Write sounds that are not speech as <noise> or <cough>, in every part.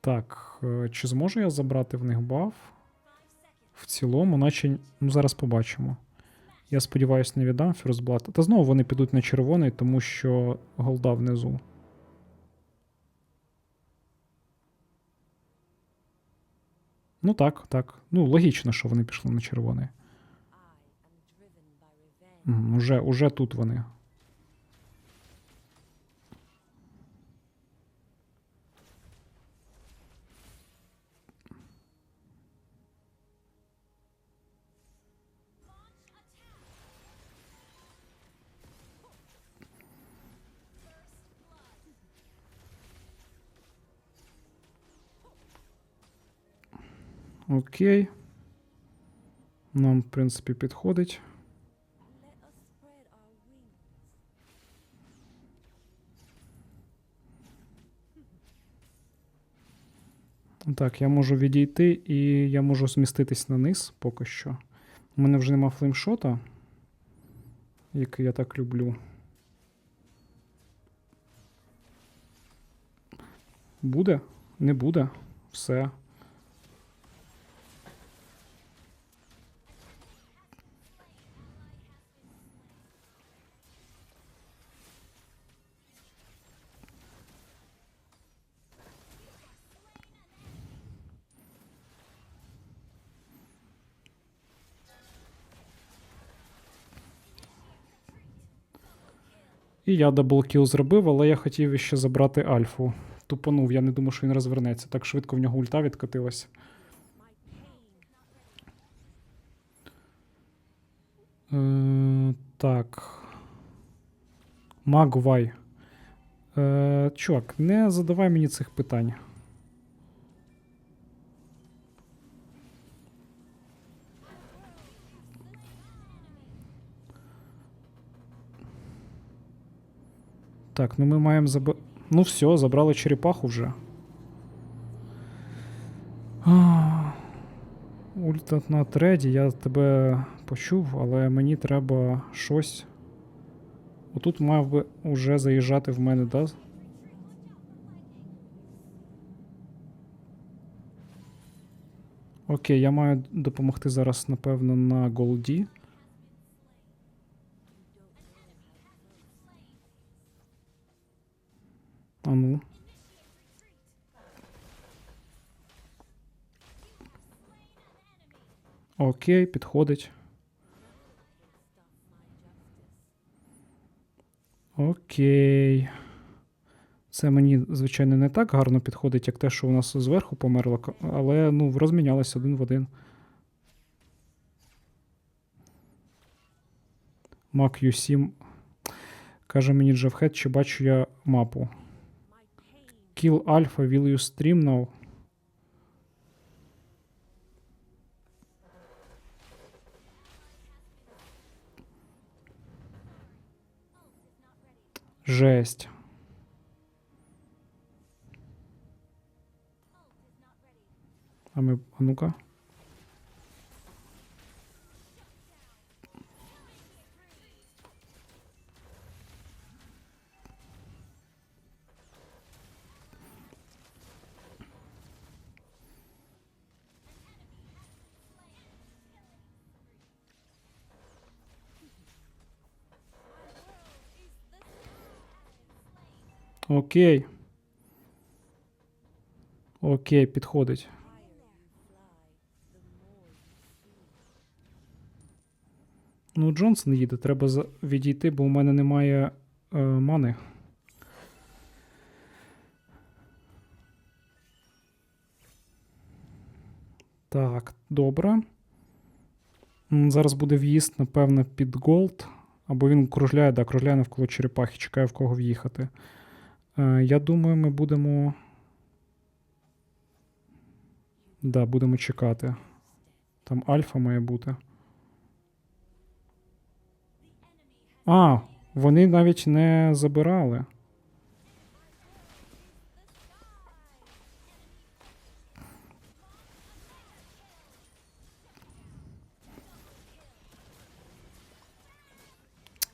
Так, е, чи зможу я забрати в них баф? В цілому, наче. Ну, зараз побачимо. Я сподіваюся, не віддам First Та знову вони підуть на червоний, тому що голда внизу. Ну так, так. Ну, логічно, що вони пішли на червоний. Уже, уже тут вони. Окей. Нам, в принципі, підходить. Так, я можу відійти і я можу зміститись на низ поки що. У мене вже нема флеймшота, який я так люблю. Буде? Не буде. Все. І я даблкіл зробив, але я хотів ще забрати альфу. Тупанув, я не думав, що він розвернеться. Так швидко в нього ульта відкотилась. Е, так. Магвай. Е, чувак, не задавай мені цих питань. Так, ну ми маємо заб... Ну все, забрали черепаху вже. А, Ульта на треді, я тебе почув, але мені треба щось. Отут мав би уже заїжджати в мене, да? Окей, я маю допомогти зараз, напевно, на голді. Ну. Окей, підходить. Окей. Це мені, звичайно, не так гарно підходить, як те, що у нас зверху померло, але ну, розмінялось один в один. Мак U7 каже мені Джавхед, чи бачу я мапу. Kill Alpha, will you stream now? Жесть. А ми, а ну-ка. Окей. Окей, підходить. Ну, Джонсон їде, треба відійти, бо у мене немає е, мани. Так, добре. Зараз буде в'їзд, напевно, під голд. Або він кружляє, да, кружляє навколо черепахи, чекає в кого в'їхати. Е, я думаю, ми будемо. Да, будемо чекати. Там альфа має бути. А, вони навіть не забирали.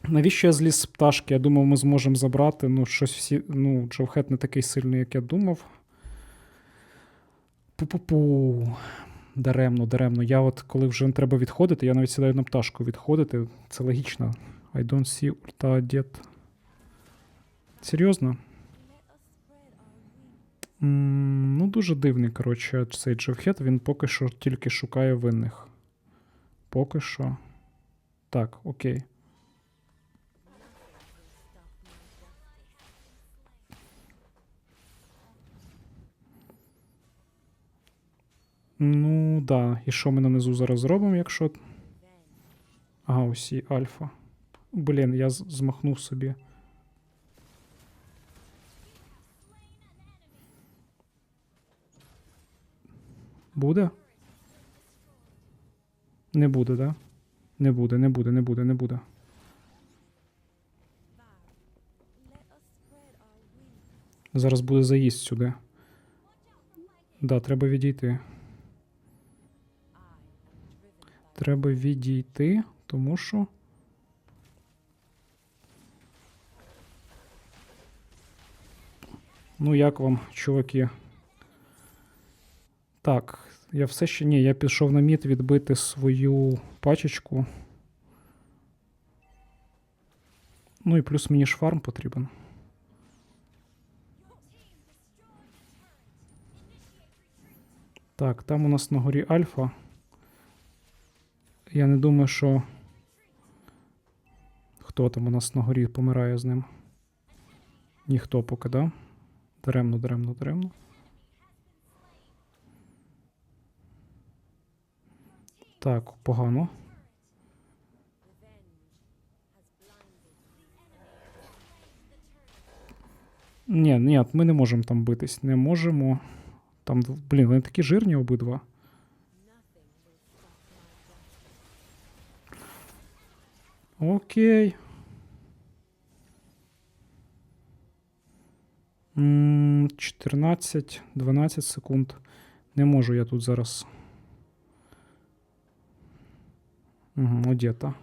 Навіщо я зліз з пташки? Я думав, ми зможемо забрати. Ну, щось всі. Ну, Джовхет не такий сильний, як я думав. Пу-пу-пу. Даремно, даремно. Я от коли вже треба відходити, я навіть сідаю на пташку відходити. Це логічно. I don't see ульта дед. Серйозно? Ну, дуже дивний, коротше, цей Джевхет, він поки що тільки шукає винних. Поки що. Так, окей. Ну, да. І що ми нанизу зараз зробимо, якщо. Ага, усі альфа. Блін, я змахнув собі. Буде? Не буде, да? Не буде, не буде, не буде, не буде. Зараз буде заїзд сюди. Да, треба відійти. Треба відійти, тому що. Ну, як вам, чуваки? Так, я все ще ні, я пішов на мід відбити свою пачечку. Ну і плюс мені ж фарм потрібен. Так, там у нас на горі Альфа. Я не думаю, що. Хто там у нас на горі помирає з ним? Ніхто поки, да? Даремно, даремно, даремно. Так, погано. Ні, ні, ми не можемо там битись. Не можемо. Там, блін, вони такі жирні обидва. Окей. М, 14, 12 секунд. Не можу я тут зараз. Угу, одета.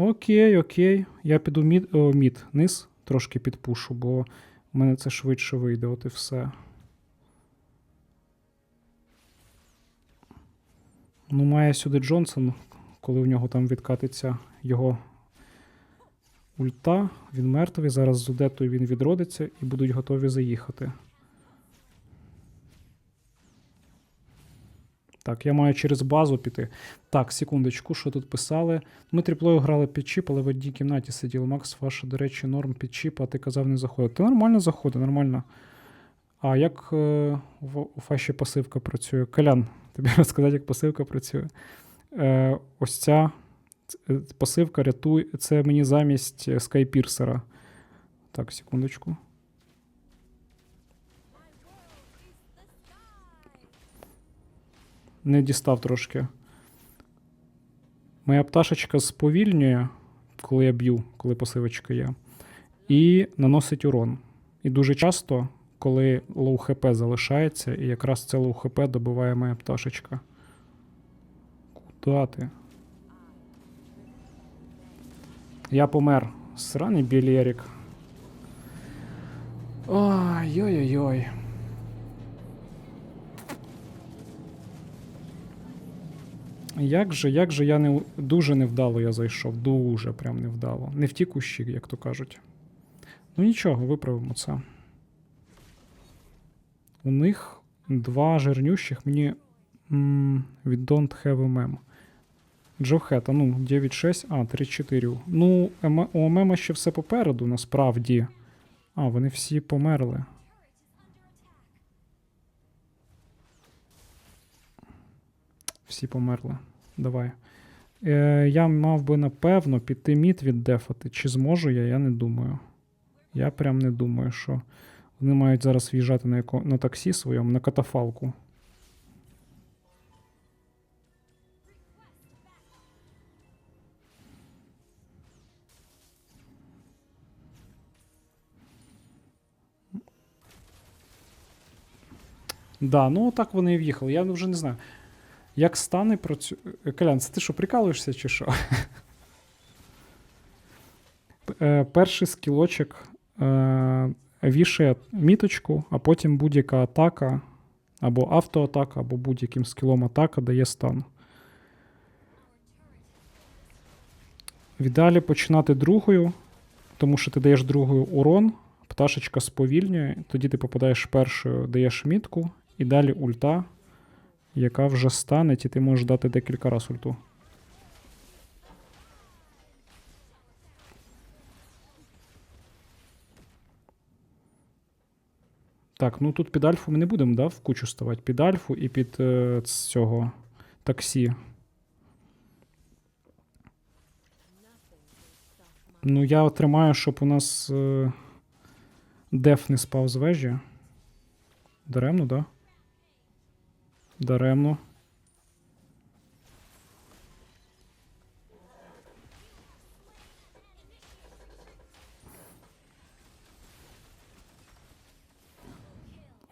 Окей, окей. Я піду мід, о, мід, низ, трошки підпушу, бо в мене це швидше вийде, от і все. Ну, має сюди Джонсон, коли в нього там відкатиться його ульта. Він мертвий. Зараз з Удетою він відродиться і будуть готові заїхати. Так, я маю через базу піти. Так, секундочку, що тут писали? Ми тріплою грали під чіп, але в одній кімнаті сиділи. Макс, ваша, до речі, норм під чіп, а ти казав, не заходить. Ти нормально заходить, нормально. А як е, у Фаші пасивка працює? Колян, тобі <laughs> розказати, як пасивка працює. Е, ось ця е, пасивка рятує. Це мені замість скайпірсера. Так, секундочку. Не дістав трошки. Моя пташечка сповільнює, коли я б'ю, коли пасивочка є, і наносить урон. І дуже часто, коли лоу хп залишається, і якраз це лоу хп добиває моя пташечка. Куда ти? Я помер. Сраний білерік. Ой-ой-ой. Як же, як же я не дуже невдало я зайшов. Дуже прям невдало. Не в ті кущі, як то кажуть. Ну нічого, виправимо це. У них два жирнющих мені м, від Don't Have MM. Джохета, ну, 9-6, а, 3-4. Ну, ем- у ММ ще все попереду, насправді. А, вони всі померли. Всі померли. Давай. Е, Я мав би напевно піти мід віддефати. Чи зможу я, я не думаю. Я прям не думаю, що вони мають зараз в'їжджати на яко... на таксі своєму, на катафалку. Да, ну так вони і в'їхали. Я вже не знаю. Як стане працю... Е, Колян, це ти що, прикалуєшся чи що? Е, Перший скілочок е, вішає міточку, а потім будь-яка атака, або автоатака, або будь-яким скілом атака дає стан. В ідеалі починати другою, тому що ти даєш другою урон, пташечка сповільнює, тоді ти попадаєш першою, даєш мітку, і далі ульта, яка вже стане, і ти можеш дати декілька разів ульту. Так, ну тут під альфу ми не будемо, да, в кучу ставати. Під альфу і під е, цього таксі. Ну, я тримаю, щоб у нас е, деф не спав з вежі. Даремно, да? Даремно.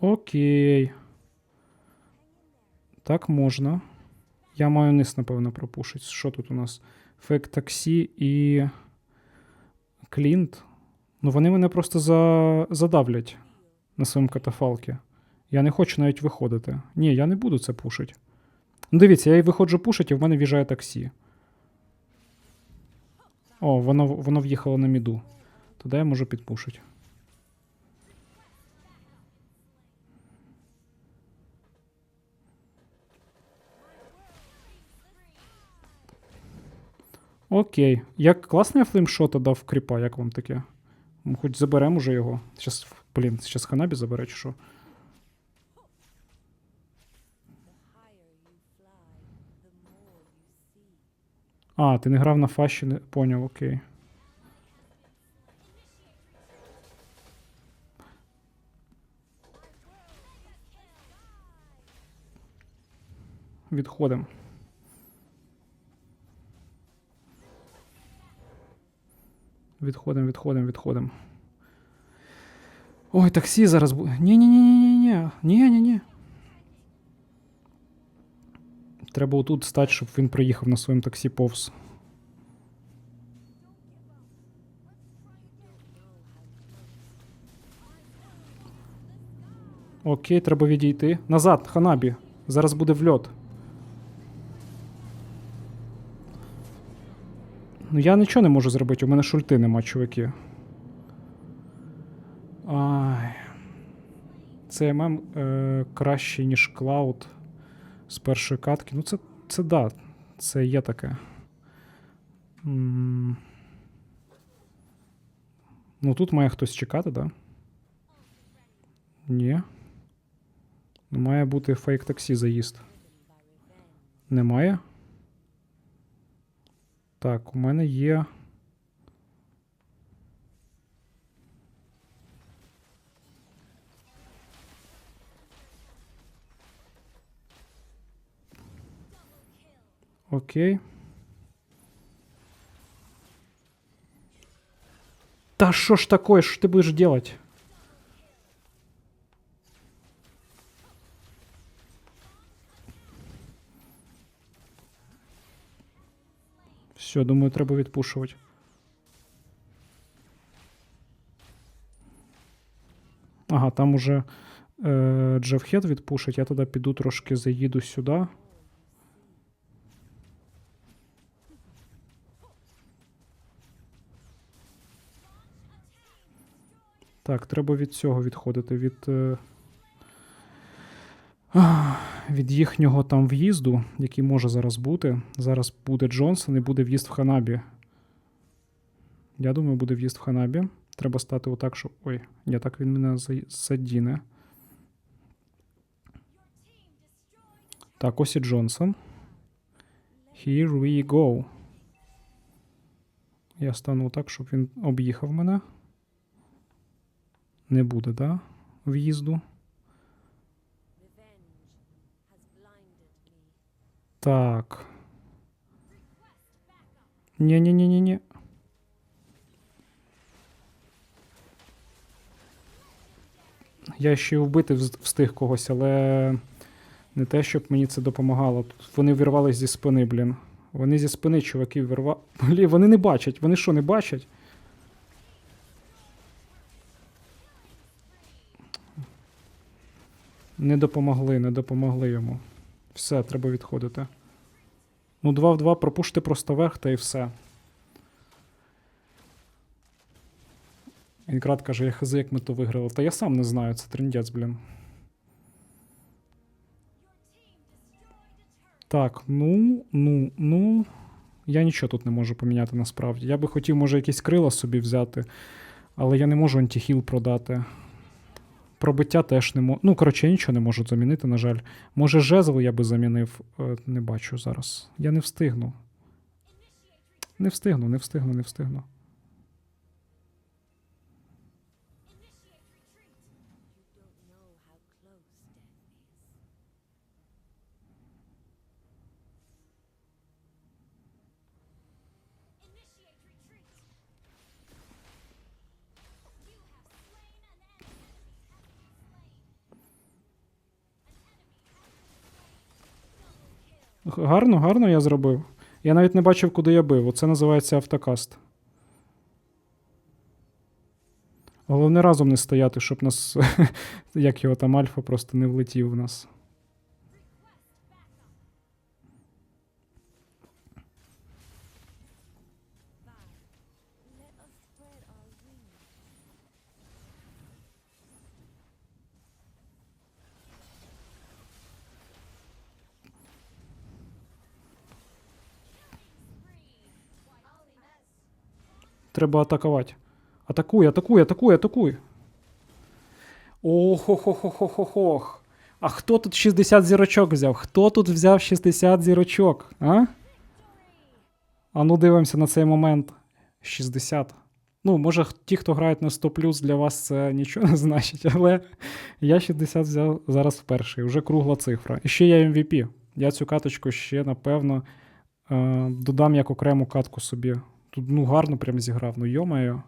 Окей. Так можна. Я маю низ, напевно, пропушить. Що тут у нас? Фейк таксі і. Клінт. Ну, вони мене просто за... задавлять на своєму катафалкі. Я не хочу навіть виходити. Ні, я не буду це пушити. Ну, дивіться, я і виходжу пушити, і в мене в'їжджає таксі. О, воно, воно в'їхало на міду. Тоді я можу підпушити. Окей. Як класний флеймшота дав кріпа, як вам таке? Хоч заберемо уже його. Щас, блін, щас Ханабі забере, чи що? А, ти не грав на фаші, не поняв, окей. Відходимо. Відходимо, відходимо, відходимо. Ой, таксі зараз буде. Ні-ні-ні-ні-ні. Ні-ні-ні. Треба отут стати, щоб він приїхав на своєму таксі повз. Окей, треба відійти. Назад, Ханабі. Зараз буде вльот. Ну я нічого не можу зробити, у мене шульти нема, чуваки. Ай. Це ММ е, кращий, ніж Клауд з першої катки. Ну, це, це да, це є таке. Ну, тут має хтось чекати, да? Ні. Ну, Має бути фейк таксі заїзд. Немає? Так, у мене є. Окей. Та що ж такое, що ти будеш делать? Все, думаю, треба відпушувати. Ага, там уже е, Джефхед відпушить. Я тоді піду трошки заїду сюди. Так, треба від цього відходити. Від, е, <sighs> від їхнього там в'їзду, який може зараз бути. Зараз буде Джонсон і буде в'їзд в Ханабі. Я думаю, буде в'їзд в Ханабі. Треба стати отак, щоб. Ой, ні, так він мене за- задіне. Так, ось і Джонсон. Here we go. Я стану так, щоб він об'їхав мене. Не буде, да? В'їзду. Так. Ні-ні-ні-ні-ні. Я ще вбити встиг когось, але не те, щоб мені це допомагало. Тут вони вирвались зі спини, блін. Вони зі спини, чуваки, вирвали. <laughs> Блін, вони не бачать. Вони що, не бачать? Не допомогли, не допомогли йому. Все, треба відходити. Ну, 2 в 2 пропушти просто верх та і все. Інкрат каже, я хз, як ми то виграли. Та я сам не знаю, це трендець, блін. Так, ну, ну, ну. Я нічого тут не можу поміняти насправді. Я би хотів, може, якісь крила собі взяти, але я не можу антихіл продати. Пробиття теж не можу. Ну, коротше, нічого не можу замінити, на жаль. Може, жезл я би замінив. Е, Не бачу зараз. Я не встигну. Не встигну, не встигну, не встигну. Гарно, гарно я зробив. Я навіть не бачив, куди я бив. Оце називається автокаст. Головне разом не стояти, щоб нас. <laughs> Як його там альфа просто не влетів в нас. Треба атакувати. Атакуй, атакуй, атакуй, атакуй. Ох-ох-ох-ох-ох-ох. А хто тут 60 зірочок взяв? Хто тут взяв 60 зірочок? А? А ну дивимося на цей момент. 60. Ну, може, ті, хто грають на 100 для вас це нічого не значить, але я 60 взяв зараз вперше. Вже кругла цифра. І ще я MVP. Я цю каточку ще, напевно, е, додам як окрему катку собі. Тут ну гарно прям зіграв. Ну йомаю.